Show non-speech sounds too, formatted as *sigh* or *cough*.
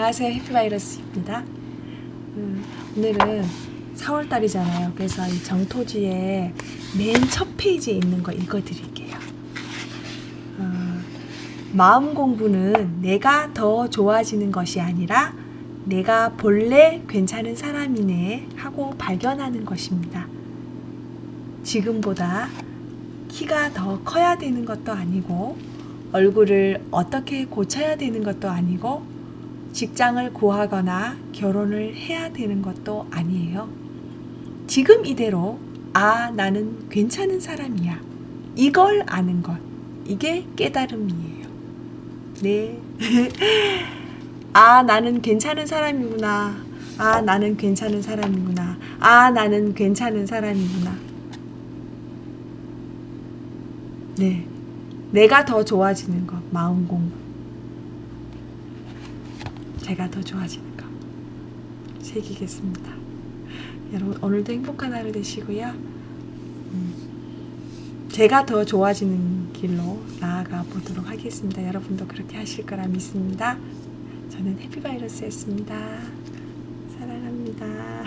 안녕하세요. 해피바이러스입니다. 음, 오늘은 4월달이잖아요. 그래서 이 정토지에 맨 첫 페이지에 있는 거 읽어드릴게요. 어, 마음 공부는 내가 더 좋아지는 것이 아니라 내가 본래 괜찮은 사람이네 하고 발견하는 것입니다. 지금보다 키가 더 커야 되는 것도 아니고 얼굴을 어떻게 고쳐야 되는 것도 아니고 직장을 구하거나 결혼을 해야 되는 것도 아니에요. 지금 이대로 아 나는 괜찮은 사람이야. 이걸 아는 것. 이게 깨달음이에요. 네. *laughs* 아 나는 괜찮은 사람이구나. 아 나는 괜찮은 사람이구나. 아 나는 괜찮은 사람이구나. 네. 내가 더 좋아지는 것, 마음 공부. 제가 더 좋아지는 것. 새기겠습니다. 여러분, 오늘도 행복한 하루 되시고요. 음, 제가 더 좋아지는 길로 나아가 보도록 하겠습니다. 여러분도 그렇게 하실 거라 믿습니다. 저는 해피바이러스였습니다. 사랑합니다.